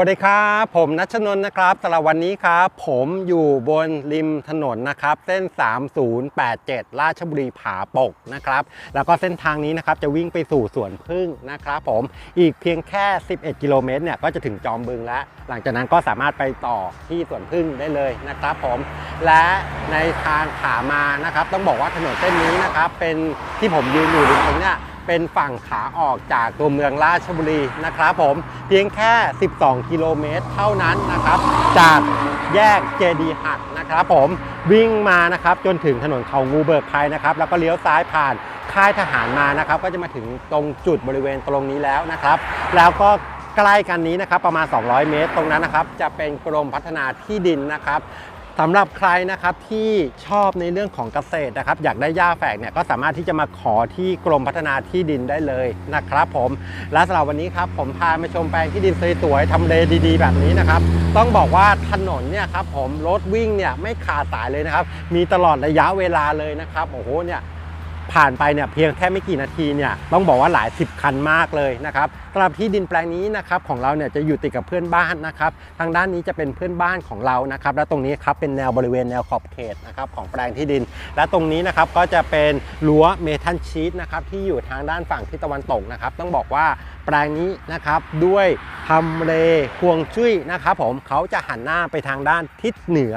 สวัสดีครับ ผมนัชนนท์นะครับสำหรับวันนี้ครับ ผมอยู่บนริมถนนนะครับ เส้น 3087 ราชบุรีผาปกนะครับ แล้วก็เส้นทางนี้นะครับจะวิ่งไปสู่สวนพึ่งนะครับผมอีกเพียงแค่ 11 กิโลเมตรเนี่ยก็จะถึงจอมบึงแล้ว หลังจากนั้นก็สามารถไปต่อที่สวนพึ่งได้เลยนะครับผมและในทางขามานะครับ ต้องบอกว่าถนนเส้นนี้นะครับเป็นที่ผมยืนอยู่ตรงเนี้ย เป็นฝั่งขาออกจากตัวเมืองราชบุรีนะครับผมเพียงแค่ 12 กิโลเมตรเท่านั้นนะครับ จากแยกเจดีหัดนะครับผมวิ่งมานะครับจนถึงถนนเขางูเบิกภัยนะครับ แล้วก็เลี้ยวซ้ายผ่านค่ายทหารมานะครับ ก็จะมาถึงตรงจุดบริเวณตรงนี้แล้วนะครับ แล้วก็ใกล้กันนี้นะครับประมาณ 200 เมตร ตรงนั้นนะครับจะเป็นกรมพัฒนาที่ดินนะครับ สำหรับใครนะครับที่ชอบในเรื่องของเกษตรนะครับอยากได้หญ้าแฝกเนี่ยก็สามารถที่จะมาขอที่กรมพัฒนาที่ดินได้เลยนะครับผมและสำหรับวันนี้ครับผมพามาชมแปลงที่ดินสวยๆทำเลดีๆ แบบนี้นะครับต้องบอกว่าถนนเนี่ยครับผมรถวิ่งเนี่ยไม่ขาดสายเลยนะครับมีตลอดระยะเวลาเลยนะครับโอ้โหเนี่ย ผ่านไปเนี่ยเพียงแค่ไม่กี่นาทีเนี่ยต้องบอกว่าหลายสิบคันมากเลยนะครับสำหรับที่ดินแปลงนี้นะครับของเราเนี่ยจะอยู่ติดกับเพื่อนบ้านนะครับทางด้านนี้จะเป็นเพื่อนบ้านของเรานะครับและตรงนี้ครับเป็นแนวบริเวณแนวขอบเขตนะครับของแปลงที่ดิน และตรงนี้นะครับก็จะเป็นรั้วเมทัลชีตนะครับที่อยู่ทางด้านฝั่งทิศตะวันตกนะครับต้องบอกว่าแปลงนี้นะครับด้วยทำเลฮวงจุ้ยนะครับผมเขาจะหันหน้าไปทางด้านทิศเหนือ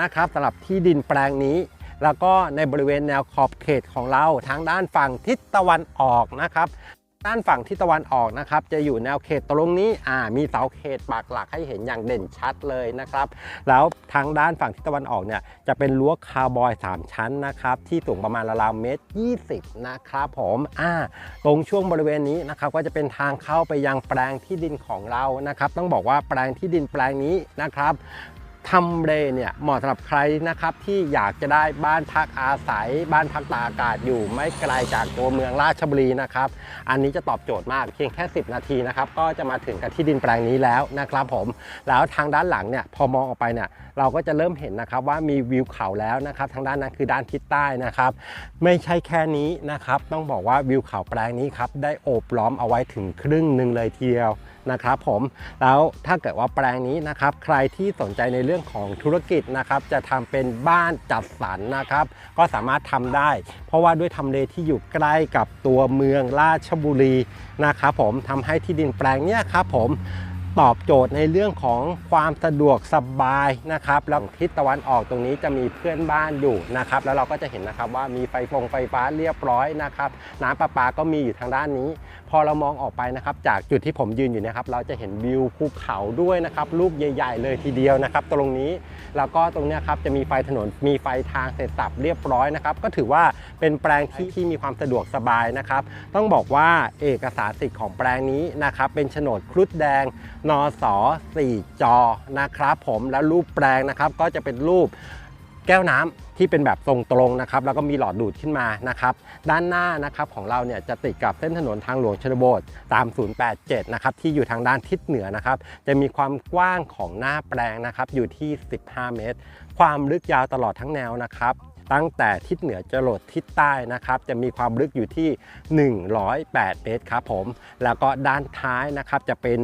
นะครับสำหรับที่ดินแปลงนี้ แล้วก็ในบริเวณแนวขอบเขตของเราทางด้านฝั่งทิศตะวันออกนะครับ ด้านฝั่งทิศตะวันออกนะครับ จะอยู่แนวเขตตรงนี้อ่ามีเสาเขตปากหลักให้เห็นอย่างเด่นชัดเลยนะครับ แล้วทางด้านฝั่งทิศตะวันออกเนี่ยจะเป็นรั้วคาร์บอย 3 ชั้นนะครับที่สูงประมาณราวเมตร 20 นะครับผมอ่าตรงช่วงบริเวณนี้นะครับก็จะเป็นทางเข้าไปยังแปลงที่ดินของเรานะครับ ต้องบอกว่าแปลงที่ดินแปลงนี้นะครับ ทำเลเนี่ยเหมาะสำหรับใครนะครับที่อยากจะได้บ้านพักอาศัย บ้านพักตากอากาศอยู่ไม่ไกลจากตัวเมืองราชบุรีนะครับ อันนี้จะตอบโจทย์มากเพียงแค่ 10 นาทีนะครับก็จะมาถึงกับที่ดินแปลงนี้แล้วนะครับผมแล้วทางด้านหลังเนี่ยพอมองออกไปเนี่ยเราก็จะเริ่มเห็นนะครับว่ามีวิวเขาแล้วนะครับ ทางด้านนั้นคือด้านทิศใต้นะครับ ไม่ใช่แค่นี้นะครับ ต้องบอกว่าวิวเขาแปลงนี้ครับได้โอบล้อมเอาไว้ถึงครึ่งหนึ่งเลยทีเดียว นะครับผมแล้วถ้าเกิดว่าแปลงนี้นะครับใครที่สนใจในเรื่องของธุรกิจนะครับจะทำเป็นบ้านจัดสรรนะครับก็สามารถทำได้ เพราะว่าด้วยทำเลที่อยู่ใกล้กับตัวเมืองราชบุรีนะครับผมทำให้ที่ดินแปลงเนี้ยครับผม ตอบโจทย์ในเรื่องของความสะดวกสบายนะครับแล้วทิศตะวันออกตรงนี้จะมีเพื่อนบ้านอยู่นะครับแล้วเราก็จะเห็นนะครับว่ามีไฟฟงไฟฟ้าเรียบร้อยนะครับน้ำประปาก็มีอยู่ทางด้านนี้ พอเรามองออกไปนะครับจากจุดที่ผมยืนอยู่นะครับเราจะเห็นวิวภูเขาด้วยนะครับลูกใหญ่ ๆ เลยทีเดียวนะครับ ตรงนี้แล้วก็ตรงนี้ครับจะมีไฟถนนมีไฟทางเสร็จสับเรียบร้อยนะครับก็ถือว่าเป็นแปลงที่ที่มีความสะดวกสบายนะครับ ต้องบอกว่าเอกสารสิทธิ์ของแปลงนี้นะครับ เป็นโฉนดครุฑแดงนส4จอนะครับผมแล้วรูปแปลงนะครับก็จะเป็นรูปแก้วน้ำที่เป็นแบบทรงตรงนะครับแล้วก็มีหลอดดูดขึ้นมานะครับด้านหน้านะครับของเราเนี่ยจะติดกับเส้นถนนทางหลวงชนบทตาม087นะครับที่อยู่ทางด้านทิศเหนือนะครับจะมีความกว้างของหน้าแปลงนะครับอยู่ที่ 15 เมตร ความลึกยาวตลอดทั้งแนวนะครับ ตั้งแต่ทิศเหนือจรดทิศใต้นะครับ จะมีความลึกอยู่ที่ 108 เมตรครับผม แล้วก็ด้านท้ายนะครับจะเป็น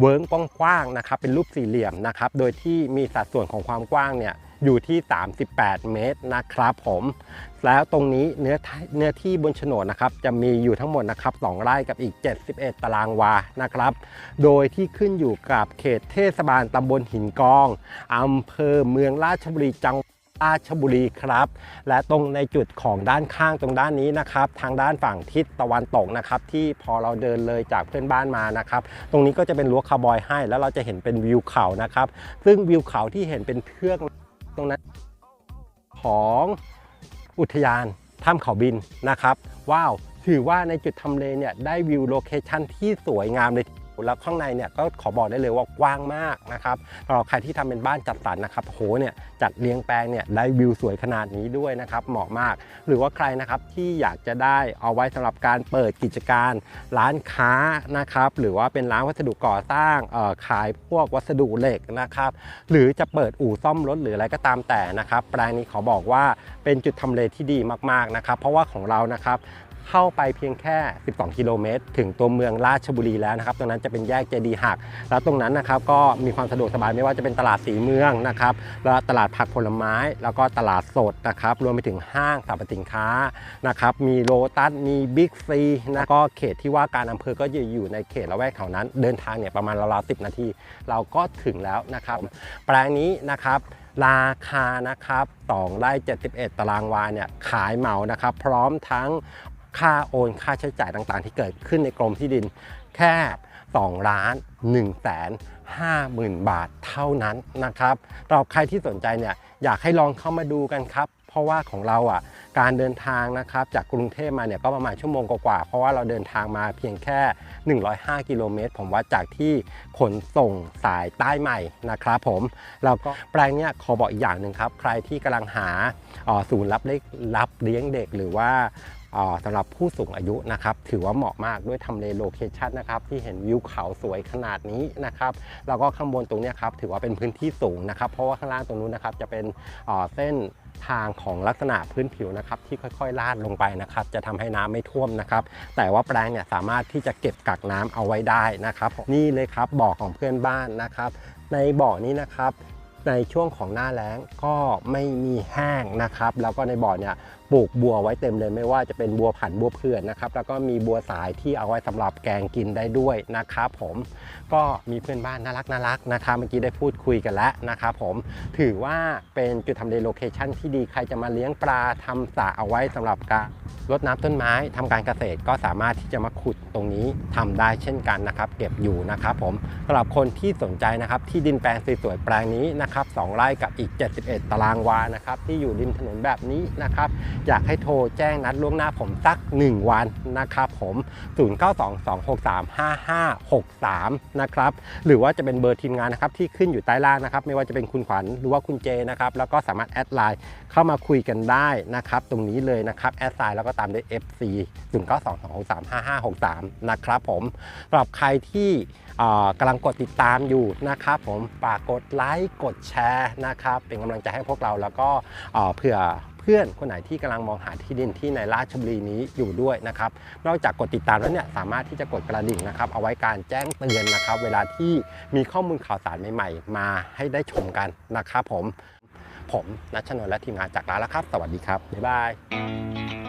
เวิ้งกว้างๆนะครับ เป็นรูปสี่เหลี่ยมนะครับ โดยที่มีสัดส่วนของความกว้างเนี่ยอยู่ที่ 38 เมตรนะครับผม แล้วตรงนี้เนื้อที่เนื้อที่บนโฉนดนะครับ จะมีอยู่ทั้งหมดนะครับ 2 ไร่กับอีก 71 ตารางวานะครับ โดยที่ขึ้นอยู่กับเขตเทศบาลตำบลหินกองอำเภอเมืองราชบุรีจังหวัด ราชบุรีครับ และตรงในจุดของด้านข้างตรงด้านนี้นะครับ ทางด้านฝั่งทิศตะวันตกนะครับ ที่พอเราเดินเลยจากเพื่อนบ้านมานะครับ ตรงนี้ก็จะเป็นรั้วคาร์บอยให้ แล้วเราจะเห็นเป็นวิวเขานะครับ ซึ่งวิวเขาที่เห็นเป็นเทือกตรงนั้นของอุทยานถ้ำเขาบินนะครับ ว้าว ถือว่าในจุดทำเลเนี่ยได้วิวโลเคชั่นที่สวยงามเลย แล้วข้างในเนี่ยก็ขอบอกได้เลยว่ากว้างมากนะครับสำหรับใครที่ทำเป็นบ้านจัดสรรนะครับโหเนี่ยจัดเลี้ยงแปลงเนี่ยได้วิวสวยขนาดนี้ด้วยนะครับเหมาะมาก หรือว่าใครนะครับที่อยากจะได้เอาไว้สำหรับการเปิดกิจการร้านค้านะครับหรือว่าเป็นร้านวัสดุก่อสร้างขายพวกวัสดุเหล็กนะครับหรือจะเปิดอู่ซ่อมรถหรืออะไรก็ตามแต่นะครับแปลงนี้ขอบอกว่าเป็นจุดทำเลที่ดีมากๆนะครับเพราะว่าของเรานะครับ เข้าไปเพียงแค่ 12 กิโลเมตร ถึงตัวเมืองราชบุรีแล้วนะครับ ตรงนั้นจะเป็นแยกเจดีหัก แล้วตรงนั้นนะครับก็มีความสะดวกสบายไม่ว่าจะเป็นตลาดสีเมืองนะครับแล้วตลาดผักผลไม้ แล้วก็ตลาดสดนะครับ รวมไปถึงห้างสรรพสินค้านะครับ มีโลตัส มีบิ๊กซีนะก็เขตที่ว่าการอำเภอก็จะอยู่ในเขตละแวกแถวนั้น เดินทางเนี่ยประมาณราวๆ10นาที เราก็ถึงแล้วนะครับ แปลงนี้นะครับราคานะครับ2ไร่71 ตารางวาเนี่ยขายเหมานะครับ พร้อมทั้ง ค่าโอนค่าใช้จ่ายต่างๆ ที่เกิดขึ้นในกรมที่ดิน แค่2ล้าน1แสน5หมื่นบาทเท่านั้นนะครับสำหรับใครที่สนใจเนี่ยอยากให้ลองเข้ามาดูกันครับ เพราะว่าของเราอะการเดินทางนะครับจากกรุงเทพมาเนี่ยก็ประมาณชั่วโมงกว่าๆเพราะว่าเราเดินทางมาเพียงแค่ 105 กิโลเมตร ผมว่าจากที่ขนส่งสายใต้ใหม่นะครับผมแล้วก็แปลงเนี้ยขอบอกอีกอย่างหนึ่งครับ ใครที่กำลังหาศูนย์รับเล็กรับเลี้ยงเด็กหรือว่า สำหรับผู้สูงอายุนะครับถือว่าเหมาะมากด้วยทำเลโลเคชันนะครับที่เห็นวิวเขาสวยขนาดนี้นะครับแล้วก็ข้างบนตรงนี้ครับถือว่าเป็นพื้นที่สูงนะครับ เพราะว่าข้างล่างตรงนู้นนะครับจะเป็นเส้นทางของลักษณะพื้นผิวนะครับที่ค่อยๆ ลาดลงไปนะครับ จะทำให้น้ำไม่ท่วมนะครับ แต่ว่าแปลงเนี่ยสามารถที่จะเก็บกักน้ำเอาไว้ได้นะครับ นี่เลยครับบ่อของเพื่อนบ้านนะครับ ในบ่อนี้นะครับในช่วงของหน้าแล้งก็ไม่มีแห้งนะครับ แล้วก็ในบ่อเนี่ย ปลูกบัวไว้เต็มเลยไม่ว่าจะเป็นบัวผันบัวเพื่อนนะครับ แล้วก็มีบัวสายที่เอาไว้สำหรับแกงกินได้ด้วยนะครับผมก็มีเพื่อนบ้านน่ารักน่ารักนะครับเมื่อกี้ได้พูดคุยกันแล้วนะครับผมถือว่าเป็นจุดทำเลโลเคชันที่ดีใครจะมาเลี้ยงปลาทำสระเอาไว้สำหรับการรดน้ำต้นไม้ทำการเกษตรก็สามารถที่จะมาขุดตรงนี้ทำได้เช่นกันนะครับ เก็บอยู่นะครับผมสำหรับคนที่สนใจนะครับที่ดินแปลงสวยๆแปลงนี้นะครับ2ไร่กับอีก 71 ตารางวานะครับที่อยู่ริมถนนแบบนี้นะครับอยากให้โทรแจ้งนัดล่วงหน้าผมสัก 1 วันนะครับผม 0922635563 นะครับ หรือว่าจะเป็นเบอร์ทีมงานนะครับที่ขึ้นอยู่ใต้ล่างนะครับ ไม่ว่าจะเป็นคุณขวัญหรือว่าคุณเจนะครับ แล้วก็สามารถแอดไลน์เข้ามาคุยกันได้นะครับ ตรงนี้เลยนะครับ แอดไลน์แล้วก็ตามด้วย FC 0922635563 นะครับผมสำหรับใครที่กำลังกดติดตามอยู่นะครับผมฝากกดไลค์กดแชร์นะครับ เป็นกำลังใจให้พวกเราแล้วก็เผื่อ พื่อนคนไหนที่กำลังมองหาที่ดินที่ในราชบุรีนี้อยู่ด้วยนะครับ นอกจากกดติดตามแล้วเนี่ยสามารถที่จะกดกระดิ่งนะครับ เอาไว้การแจ้งเตือนนะครับ เวลาที่มีข้อมูลข่าวสารใหม่ๆ มาให้ได้ชมกันนะครับผม ผมนัชชนนและทีมงานจากร้านแล้วครับ สวัสดีครับบ๊ายบาย